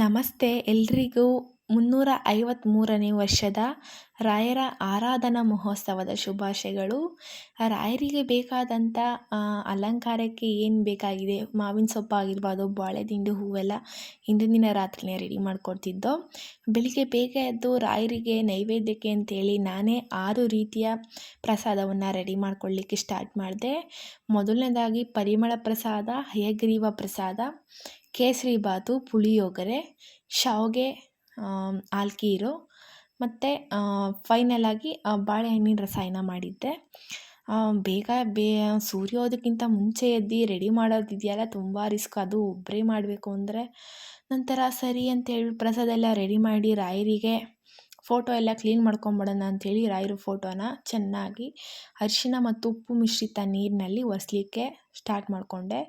ನಮಸ್ತೆ ಎಲ್ರಿಗೂ ಮುನ್ನೂರ ಐವತ್ತ್ಮೂರನೇ ವರ್ಷದ ರಾಯರ ಆರಾಧನಾ ಮಹೋತ್ಸವದ ಶುಭಾಶಯಗಳು. ರಾಯರಿಗೆ ಬೇಕಾದಂಥ ಅಲಂಕಾರಕ್ಕೆ ಏನು ಬೇಕಾಗಿದೆ? ಮಾವಿನ ಸೊಪ್ಪು ಆಗಿರ್ಬೋದು, ಬಾಳೆದಿಂಡು ಹೂವೆಲ್ಲ ಹಿಂದಿನ ದಿನ ರಾತ್ರಿನೇ ರೆಡಿ ಮಾಡಿಕೊಡ್ತಿದ್ದೋ. ಬೆಳಿಗ್ಗೆ ಬೇಗ ಎದ್ದು ರಾಯರಿಗೆ ನೈವೇದ್ಯಕ್ಕೆ ಅಂತೇಳಿ ನಾನೇ ಆರು ರೀತಿಯ ಪ್ರಸಾದವನ್ನು ರೆಡಿ ಮಾಡ್ಕೊಳ್ಳಿಕ್ಕೆ ಸ್ಟಾರ್ಟ್ ಮಾಡಿದೆ. ಮೊದಲನೇದಾಗಿ ಪರಿಮಳ ಪ್ರಸಾದ, ಹಯಗ್ರೀವ ಪ್ರಸಾದ ಕೇಸರಿ ಬಾತು ಪುಳಿಯೋಗರೆ ಶಾವಿಗೆ ಆಲ್ಕೀರು ಮತ್ತು ಫೈನಲಾಗಿ ಬಾಳೆಹಣ್ಣಿನ ರಸಾಯನ ಮಾಡಿದ್ದೆ. ಬೇಗ ಬೇ, ಸೂರ್ಯೋದಕ್ಕಿಂತ ಮುಂಚೆ ಎದ್ದು ರೆಡಿ ಮಾಡೋದಿದೆಯಲ್ಲ ತುಂಬ ರಿಸ್ಕ್ ಅದು. ಒಬ್ಬರೇ ಮಾಡಬೇಕು ಅಂದರೆ ನಂತರ ಸರಿ ಅಂತೇಳಿ ಪ್ರಸಾದ ಎಲ್ಲ ರೆಡಿ ಮಾಡಿ, ರಾಯರಿಗೆ ಫೋಟೋ ಎಲ್ಲ ಕ್ಲೀನ್ ಮಾಡ್ಕೊಂಬಿಡೋಣ ಅಂಥೇಳಿ ರಾಯರ ಫೋಟೋನ ಚೆನ್ನಾಗಿ ಅರಿಶಿನ ಮತ್ತು ಉಪ್ಪು ಮಿಶ್ರಿತ ನೀರಿನಲ್ಲಿ ಒರೆಸ್ಲಿಕ್ಕೆ ಸ್ಟಾರ್ಟ್ ಮಾಡಿಕೊಂಡೆ.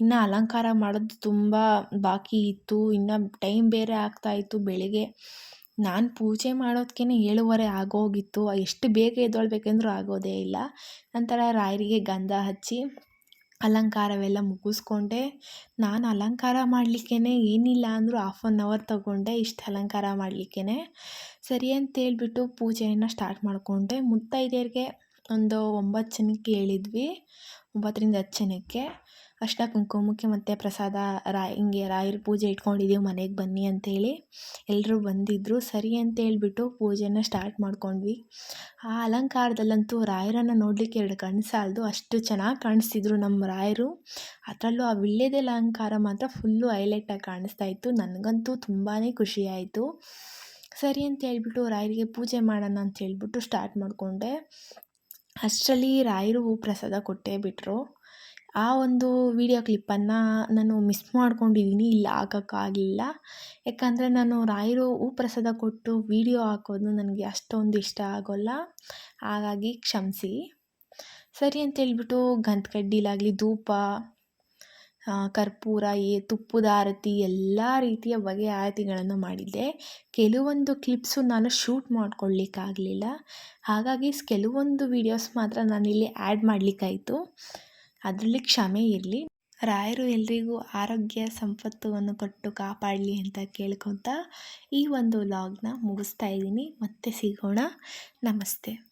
ಇನ್ನು ಅಲಂಕಾರ ಮಾಡೋದು ತುಂಬ ಬಾಕಿ ಇತ್ತು. ಇನ್ನು ಟೈಮ್ ಬೇರೆ ಆಗ್ತಾಯಿತ್ತು ಬೆಳಿಗ್ಗೆ ನಾನು ಪೂಜೆ ಮಾಡೋದಕ್ಕೇನೆ ಏಳುವರೆ ಆಗೋಗಿತ್ತು. ಎಷ್ಟು ಬೇಗ ಎದ್ದೊಳ್ಬೇಕೆಂದ್ರೂ ಆಗೋದೇ ಇಲ್ಲ. ನಂತರ ರಾಯರಿಗೆ ಗಂಧ ಹಚ್ಚಿ ಅಲಂಕಾರವೆಲ್ಲ ಮುಗಿಸ್ಕೊಂಡೆ. ನಾನು ಅಲಂಕಾರ ಮಾಡಲಿಕ್ಕೇ ಏನಿಲ್ಲ ಅಂದರೂ ಹಾಫ್ ಆನ್ ಅವರ್ ತಗೊಂಡೆ ಇಷ್ಟು ಅಲಂಕಾರ ಮಾಡಲಿಕ್ಕೇ ಸರಿ ಅಂತೇಳ್ಬಿಟ್ಟು ಪೂಜೆಯನ್ನು ಸ್ಟಾರ್ಟ್ ಮಾಡಿಕೊಂಡೆ. ಮುತ್ತೈದೆಯರಿಗೆ ಒಂದು ಒಂಬತ್ತು ಜನಕ್ಕೆ ಹೇಳಿದ್ವಿ. ಒಂಬತ್ತರಿಂದ ಹತ್ತು ಜನಕ್ಕೆ. ಅಷ್ಟ ಕುಂಕುಮಕ್ಕೆ ಮತ್ತು ಪ್ರಸಾದ ರಾ, ಹಿಂಗೆ ರಾಯರ ಪೂಜೆ ಇಟ್ಕೊಂಡಿದ್ದೀವಿ ಮನೆಗೆ ಬನ್ನಿ ಅಂತೇಳಿ. ಎಲ್ಲರೂ ಬಂದಿದ್ದರು ಸರಿ ಅಂತ ಅಂತೇಳ್ಬಿಟ್ಟು ಪೂಜೆನ ಸ್ಟಾರ್ಟ್ ಮಾಡ್ಕೊಂಡ್ವಿ. ಆ ಅಲಂಕಾರದಲ್ಲಂತೂ ರಾಯರನ್ನು ನೋಡಲಿಕ್ಕೆ ಎರಡು ಕಣ್ಣು ಅಷ್ಟು ಚೆನ್ನಾಗಿ ಕಾಣಿಸ್ತಿದ್ರು ನಮ್ಮ ರಾಯರು. ಅದರಲ್ಲೂ ಆ ವೀಳ್ಯದೆಲೆ ಅಲಂಕಾರ ಮಾತ್ರ ಫುಲ್ಲು ಹೈಲೈಟಾಗಿ ಕಾಣಿಸ್ತಾ ಇತ್ತು. ನನಗಂತೂ ತುಂಬಾ ಖುಷಿಯಾಯಿತು ಸರಿ ಅಂತ ಹೇಳ್ಬಿಟ್ಟು ರಾಯರಿಗೆ ಪೂಜೆ ಮಾಡೋಣ ಅಂತ ಹೇಳ್ಬಿಟ್ಟು ಸ್ಟಾರ್ಟ್ ಮಾಡಿಕೊಂಡೆ. ಅಷ್ಟರಲ್ಲಿ ರಾಯರು ಪ್ರಸಾದ ಕೊಟ್ಟೇ ಬಿಟ್ಟರು ಆ ಒಂದು ವೀಡಿಯೋ ಕ್ಲಿಪ್ಪನ್ನು ನಾನು ಮಿಸ್ ಮಾಡ್ಕೊಂಡಿದ್ದೀನಿ ಇಲ್ಲಿ ಹಾಕೋಕ್ಕಾಗಲಿಲ್ಲ ಯಾಕಂದರೆ ನಾನು ರಾಯರು ಪ್ರಸಾದ ಕೊಟ್ಟು ವೀಡಿಯೋ ಹಾಕೋದು ನನಗೆ ಅಷ್ಟೊಂದು ಇಷ್ಟ ಆಗೋಲ್ಲ. ಹಾಗಾಗಿ ಕ್ಷಮಿಸಿ. ಸರಿ ಅಂತೇಳ್ಬಿಟ್ಟು ಗಂಧಕಡ್ಡಿಲಾಗಲಿ ಧೂಪ ಕರ್ಪೂರ ಎ ತುಪ್ಪದ ಆರತಿ ಎಲ್ಲ ರೀತಿಯ ಬಗೆಯ ಆರತಿಗಳನ್ನು ಮಾಡಿದ್ದೆ. ಕೆಲವೊಂದು ಕ್ಲಿಪ್ಸು ನಾನು ಶೂಟ್ ಮಾಡ್ಕೊಳ್ಳಿಕ್ಕಾಗಲಿಲ್ಲ ಹಾಗಾಗಿ ಕೆಲವೊಂದು ವೀಡಿಯೋಸ್ ಮಾತ್ರ ನಾನಿಲ್ಲಿ ಆ್ಯಡ್ ಮಾಡಲಿಕ್ಕಾಯಿತು. ಅದರಲ್ಲಿ ಕ್ಷಮೆ ಇರಲಿ. ರಾಯರು ಎಲ್ರಿಗೂ ಆರೋಗ್ಯ, ಸಂಪತ್ತುವನ್ನು ಕೊಟ್ಟು ಕಾಪಾಡಲಿ ಅಂತ ಕೇಳ್ಕೊತಾ ಈ ಒಂದು ಲಾಗ್ನ ಮುಗಿಸ್ತಾ ಇದ್ದೀನಿ. ಮತ್ತೆ ಸಿಗೋಣ. ನಮಸ್ತೆ.